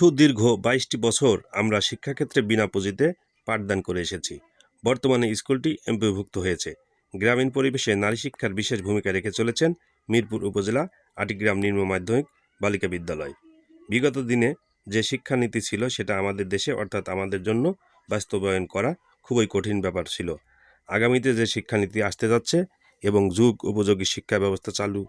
সুদীর্ঘ বাইশটি বছর আমরা শিক্ষাক্ষেত্রে বিনা পুঁজিতে পাঠদান করে এসেছি। বর্তমানে স্কুলটি এমপিভুক্ত হয়েছে। গ্রামীণ পরিবেশে নারী শিক্ষার বিশেষ ভূমিকা রেখে চলেছেন মিরপুর উপজেলা আটিগ্রাম নিম্ন মাধ্যমিক বালিকা বিদ্যালয়। বিগত দিনে যে শিক্ষানীতি ছিল সেটা আমাদের দেশে অর্থাৎ আমাদের জন্য বাস্তবায়ন করা খুবই কঠিন ব্যাপার ছিল। আগামীতে যে শিক্ষানীতি আসতে যাচ্ছে এবং যুগ উপযোগী শিক্ষা ব্যবস্থা চালু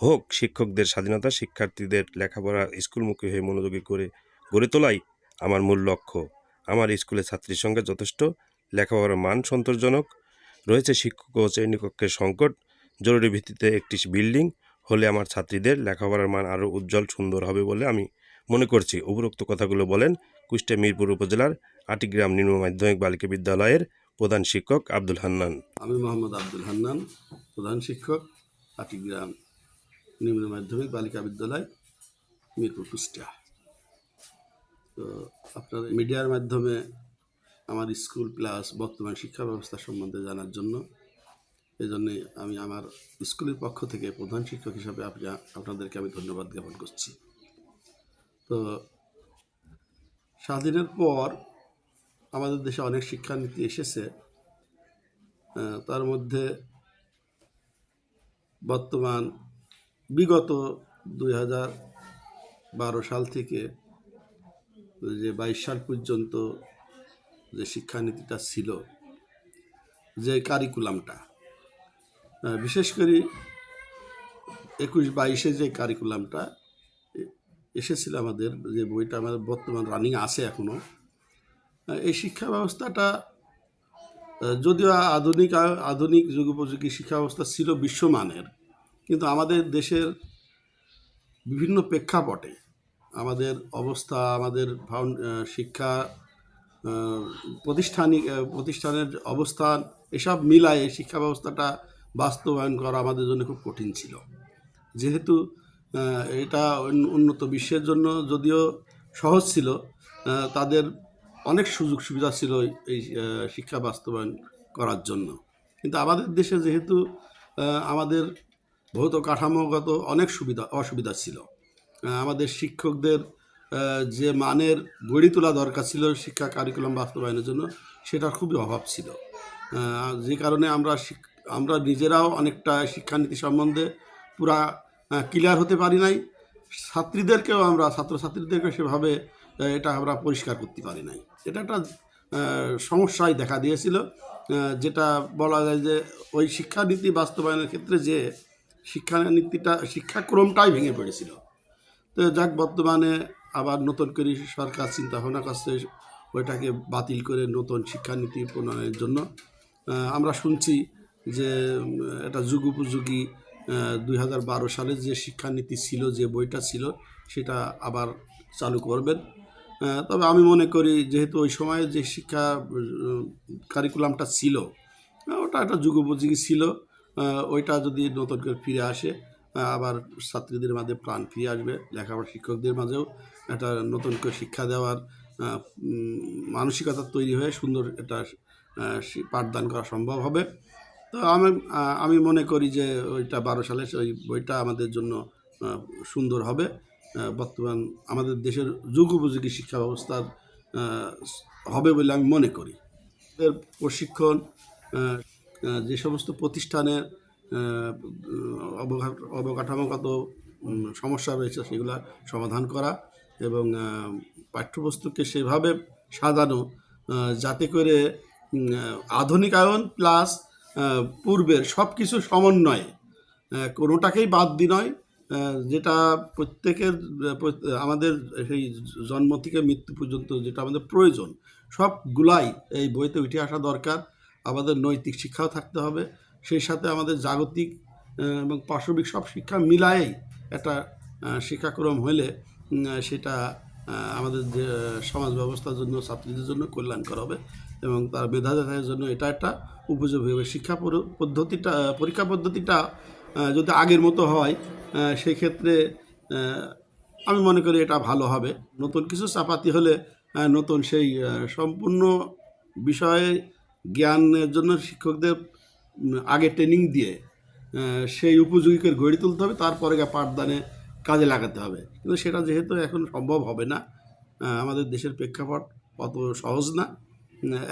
হোক, শিক্ষকদের স্বাধীনতা, শিক্ষার্থীদের লেখাপড়া স্কুলমুখী হয়ে মনোযোগী করে গড়ে তোলাই আমার মূল লক্ষ্য। আমার স্কুলের ছাত্রীর সংখ্যা যথেষ্ট লেখাপড়ার মান সন্তোষজনক। রয়েছে শিক্ষক ও শ্রেণীকক্ষের সংকট। জরুরি ভিত্তিতে একটি বিল্ডিং হলে আমার ছাত্রীদের লেখাপড়ার মান আরও উজ্জ্বল, সুন্দর হবে বলে আমি মনে করছি, উপরোক্ত কথাগুলো বলেন কুষ্টিয়া মিরপুর উপজেলার আটিগ্রাম নিম্ন মাধ্যমিক বালিকা বিদ্যালয়ের প্রধান শিক্ষক আব্দুল হান্নান। আমি মোহাম্মদ আব্দুল হান্নান, প্রধান শিক্ষক, আটিগ্রাম নিম্ন মাধ্যমিক বালিকা বিদ্যালয়, মিরপুর কুষ্টিয়া। তো আপনার মিডিয়ার মাধ্যমে আমার স্কুল প্লাস বর্তমান শিক্ষা ব্যবস্থা সম্বন্ধে জানার জন্য। এই জন্যে আমি আমার স্কুলের পক্ষ থেকে প্রধান শিক্ষক হিসাবে আপনি, আপনাদেরকে আমি ধন্যবাদ জ্ঞাপন করছি। তো স্বাধীনের পর আমাদের দেশে অনেক শিক্ষানীতি এসেছে। তার মধ্যে বর্তমান বিগত দুই হাজার বারো সাল থেকে যে বাইশ সাল পর্যন্ত যে শিক্ষানীতিটা ছিল, যে কারিকুলামটা বিশেষ করে একুশ বাইশে যে কারিকুলামটা এসেছিল আমাদের, যে বইটা আমাদের বর্তমান রানিং আছে এখনও এই শিক্ষা ব্যবস্থাটা যদিও আধুনিক আধুনিক যুগোপযোগী শিক্ষা ব্যবস্থা ছিল বিশ্বমানের, কিন্তু আমাদের দেশের বিভিন্ন প্রেক্ষাপটে আমাদের অবস্থা, আমাদের ফাউন্ড শিক্ষা প্রতিষ্ঠানিক প্রতিষ্ঠানের অবস্থান এসব মিলায়ে শিক্ষা ব্যবস্থাটা বাস্তবায়ন করা আমাদের জন্য খুব কঠিন ছিল। যেহেতু এটা উন্নত বিশ্বের জন্য যদিও সহজ ছিল তাদের অনেক সুযোগ সুবিধা ছিল এই শিক্ষা বাস্তবায়ন করার জন্য। কিন্তু আমাদের দেশে যেহেতু আমাদের ভৌত কাঠামোগত অনেক সুবিধা, অসুবিধা ছিল। আমাদের শিক্ষকদের যে মানের গড়ে তোলা দরকার ছিল শিক্ষা কারিকুলাম বাস্তবায়নের জন্য সেটার খুবই অভাব ছিল। যে কারণে আমরা আমরা নিজেরাও অনেকটা শিক্ষানীতি সম্বন্ধে পুরা ক্লিয়ার হতে পারি নাই। ছাত্রীদেরকেও আমরা ছাত্রছাত্রীদেরকে সেভাবে এটা আমরা পরিষ্কার করতে পারি নাই। এটা একটা আহ, সমস্যায় দেখা দিয়েছিল। যেটা বলা যায় যে ওই শিক্ষানীতি বাস্তবায়নের ক্ষেত্রে যে শিক্ষানীতিটা শিক্ষাক্রমটাই ভেঙে পড়েছিল। তো যাক, বর্তমানে আবার নতুন করে সরকার চিন্তা ভাবনা করছে ওইটাকে বাতিল করে নতুন শিক্ষানীতি প্রণয়নের জন্য। আমরা শুনছি যে এটা যুগ উপযোগী দুই হাজার বারো সালে যে শিক্ষানীতি ছিল, যে বইটা ছিল, সেটা আবার চালু করবেন। তবে আমি মনে করি যেহেতু ওই সময়ে যে শিক্ষা কারিকুলামটা ছিল ওটা একটা যুগ উপযোগী ছিল ওইটা যদি নতুন করে ফিরে আসে আবার ছাত্রীদের মাঝে প্রাণ ফিরে আসবে, লেখাপড়া শিক্ষকদের মাঝেও একটা নতুন করে শিক্ষা দেওয়ার মানসিকতা তৈরি হয়ে সুন্দর এটা পাঠদান করা সম্ভব হবে। তো আমি আমি মনে করি যে ওইটা বারো সালে ওই বইটা আমাদের জন্য সুন্দর হবে। বর্তমান আমাদের দেশের যুগ উপযোগী শিক্ষা ব্যবস্থার হবে বলে আমি মনে করি। এর প্রশিক্ষণ যে সমস্ত প্রতিষ্ঠানের অবকাঠামোগত সমস্যা রয়েছে সেগুলো সমাধান করা এবং পাঠ্যপুস্তককে সেভাবে সাজানো যাতে করে আধুনিকায়ন প্লাস পূর্বের সব কিছু সমন্বয়ে কোনোটাকেই বাদ দি নয় যেটা প্রত্যেকের আমাদের সেই জন্ম থেকে মৃত্যু পর্যন্ত যেটা আমাদের প্রয়োজন, সবগুলাই এই বইতে উঠে আসা দরকার। আমাদের নৈতিক শিক্ষাও থাকতে হবে সেই সাথে আমাদের জাগতিক এবং পাশবিক সব শিক্ষা মিলায়েই একটা শিক্ষাক্রম হলে সেটা আমাদের যে সমাজ ব্যবস্থার জন্য ছাত্রীদের জন্য কল্যাণকর হবে এবং তার মেধা যাচাইয়ের জন্য এটা একটা উপযোগী হবে। শিক্ষা পদ্ধতিটা পরীক্ষা পদ্ধতিটা যদি আগের মতো হয় আহ, সেই ক্ষেত্রে আহ, আমি মনে করি এটা ভালো হবে। নতুন কিছু চাপাতি হলে নতুন সেই সম্পূর্ণ বিষয়ে জ্ঞানের জন্য শিক্ষকদের আগে ট্রেনিং দিয়ে সেই উপযোগীকে গড়ে তুলতে হবে, তারপরে পাঠদানে কাজে লাগাতে হবে। কিন্তু সেটা যেহেতু এখন সম্ভব হবে না আমাদের দেশের প্রেক্ষাপট অত সহজ না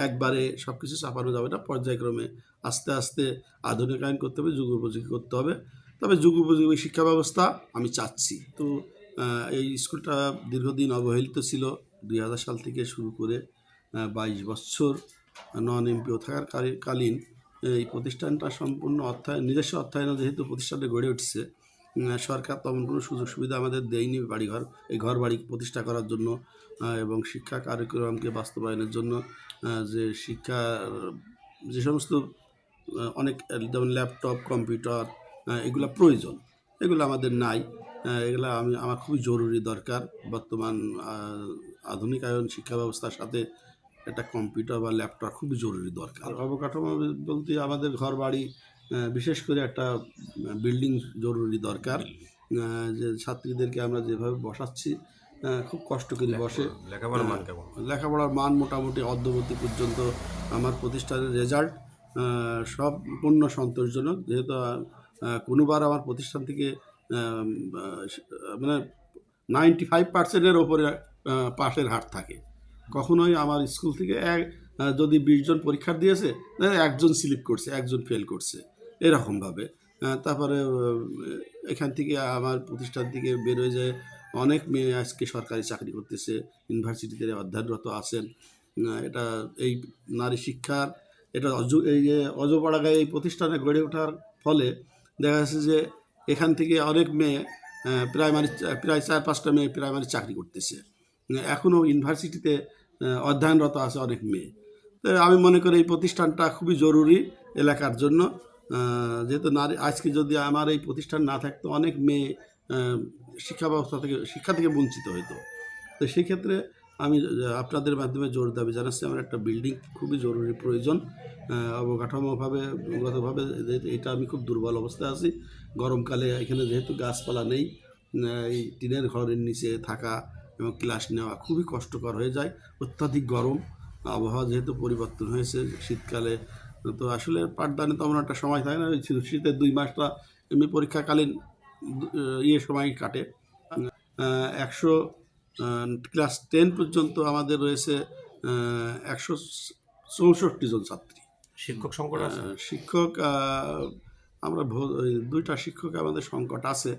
একবারে সব কিছু চাপানো যাবে না, পর্যায়ক্রমে আস্তে আস্তে আধুনিকায়ন করতে হবে, যুগ উপযোগী করতে হবে। তবে যুগ উপযোগী শিক্ষা ব্যবস্থা আমি চাচ্ছি। তো এই স্কুলটা দীর্ঘদিন অবহেলিত ছিল, দুই হাজার সাল থেকে শুরু করে বাইশ বছর নন এমপিও থাকার কালীন এই প্রতিষ্ঠানটা সম্পূর্ণ অর্থায়ন, নিজস্ব অর্থায়নে যেহেতু প্রতিষ্ঠানটা গড়ে উঠছে সরকার তেমন কোনো সুযোগ সুবিধা আমাদের দেয়নি বাড়িঘর, এই ঘর বাড়ি প্রতিষ্ঠা করার জন্য এবং শিক্ষা কার্যক্রমকে বাস্তবায়নের জন্য যে শিক্ষা, যে সমস্ত অনেক, যেমন ল্যাপটপ, কম্পিউটার এগুলো প্রয়োজন, এগুলো আমাদের নাই এগুলো আমি, আমার খুবই জরুরি দরকার বর্তমান আধুনিকায়ন শিক্ষা ব্যবস্থার সাথে একটা কম্পিউটার বা ল্যাপটপ খুবই জরুরি দরকার। অবকাঠামো বলতে আমাদের ঘর বাড়ি বিশেষ করে একটা বিল্ডিং জরুরি দরকার। যে ছাত্রীদেরকে আমরা যেভাবে বসাচ্ছি খুব কষ্ট করে বসে। লেখাপড়ার মান কেমন? লেখাপড়ার মান মোটামুটি অর্ধবর্তী পর্যন্ত আমার প্রতিষ্ঠানের রেজাল্ট সম্পূর্ণ সন্তোষজনক। যেহেতু কোনোবার আমার প্রতিষ্ঠান থেকে মানে নাইনটি ফাইভ পার্সেন্টের ওপরে পাশের হার থাকে। কখনোই আমার স্কুল থেকে এক যদি বিশজন পরীক্ষা দিয়েছে একজন স্লিপ করছে, একজন ফেল করছে, এরকমভাবে। তারপরে এখান থেকে আমার প্রতিষ্ঠান থেকে বেরোয় যায়, অনেক মেয়ে আজকে সরকারি চাকরি করতেছে ইউনিভার্সিটিতে অধ্যয়নরত আছেন। এটা এই নারী শিক্ষার, এটা অজ, এই যে অজপাড়াগায় এই প্রতিষ্ঠানে গড়ে ওঠার ফলে দেখা যাচ্ছে যে এখান থেকে অনেক মেয়ে প্রাইমারি প্রায় চার পাঁচটা মেয়ে প্রাইমারি চাকরি করতেছে। এখনও ইউনিভার্সিটিতে অধ্যয়নরত আছে অনেক মেয়ে। তো আমি মনে করি এই প্রতিষ্ঠানটা খুবই জরুরি এলাকার জন্য। যেহেতু নারী, আজকে যদি আমার এই প্রতিষ্ঠান না থাকতো, অনেক মেয়ে শিক্ষা ব্যবস্থা থেকে, শিক্ষা থেকে বঞ্চিত হতো তো সেই ক্ষেত্রে আমি আপনাদের মাধ্যমে জোর দাবি জানাচ্ছি, আমার একটা বিল্ডিং খুবই জরুরি প্রয়োজন। অবকাঠামোভাবে গতভাবে এটা আমি খুব দুর্বল অবস্থায় আছি। গরমকালে এখানে যেহেতু গাছপালা নেই এই টিনের ঘরের নিচে থাকা এবং ক্লাস নেওয়া খুবই কষ্টকর হয়ে যায়। অত্যাধিক গরম আবহাওয়া যেহেতু পরিবর্তন হয়েছে শীতকালে তো আসলে পাঠদানে তেমন একটা সময় থাকে না শীতের দুই মাসটা এমনি পরীক্ষাকালীন ইয়ে সময় কাটে। একশো ক্লাস টেন পর্যন্ত আমাদের রয়েছে একশো চৌষট্টি জন ছাত্রী। শিক্ষক সংকট শিক্ষক আমরা ভৌ- দুইটা শিক্ষক আমাদের সংকট আছে।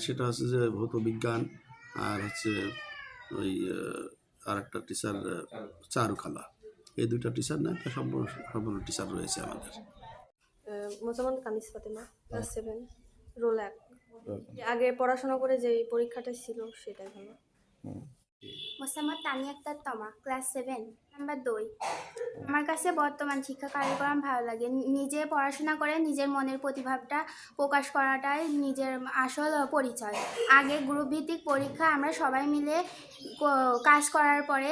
সেটা হচ্ছে যে ভৌত বিজ্ঞান আর হচ্ছে ওই আর একটা টিচার চারুকলা। এই দুইটা টিচার না একটা সম্পূর্ণ সম্পূর্ণ টিচার রয়েছে আমাদের। Mojaman Kanis Fatema class seven roll এক। আগে পড়াশোনা করে যে পরীক্ষাটা ছিল সেটাই ভালো মোসাম্মদ তানি আক্তার তমা, ক্লাস সেভেন, নাম্বার দুই। আমার কাছে বর্তমান শিক্ষা কার্যক্রম ভালো লাগে। নিজে পড়াশোনা করে নিজের মনের প্রতিভাবটা প্রকাশ করাটাই নিজের আসল পরিচয়। আগে গ্রুপ ভিত্তিক পরীক্ষা আমরা সবাই মিলে কাজ করার পরে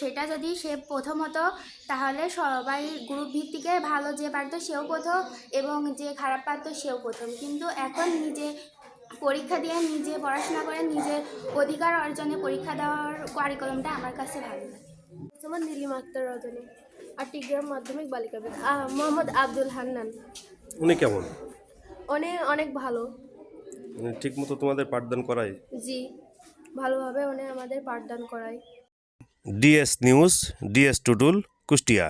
সেটা যদি সে প্রথম হতো, তাহলে সবাই গ্রুপ ভিত্তিকে ভালো যে পারতো সেও প্রথম এবং যে খারাপ পারতো সেও প্রথম কিন্তু এখন নিজে পরীক্ষা দিয়ে নিজে পড়াশোনা করে নিজের অধিকার অর্জনে পরীক্ষা দেওয়ার কারিকুলামটা আমার কাছে ভালো লাগে। মোহাম্মদ নীলিমা আক্তার রজনী আটিগ্রাম মাধ্যমিক বালিকা বিদ্যালয় মোহাম্মদ আব্দুল হান্নান। উনি কেমন? অনেক অনেক ভালো। ঠিক মতো তোমাদের পাঠদান করায়? জি ভালোভাবে উনি আমাদের পাঠদান করায়। ডিএস নিউজ ডিএস টুডুল কুষ্টিয়া।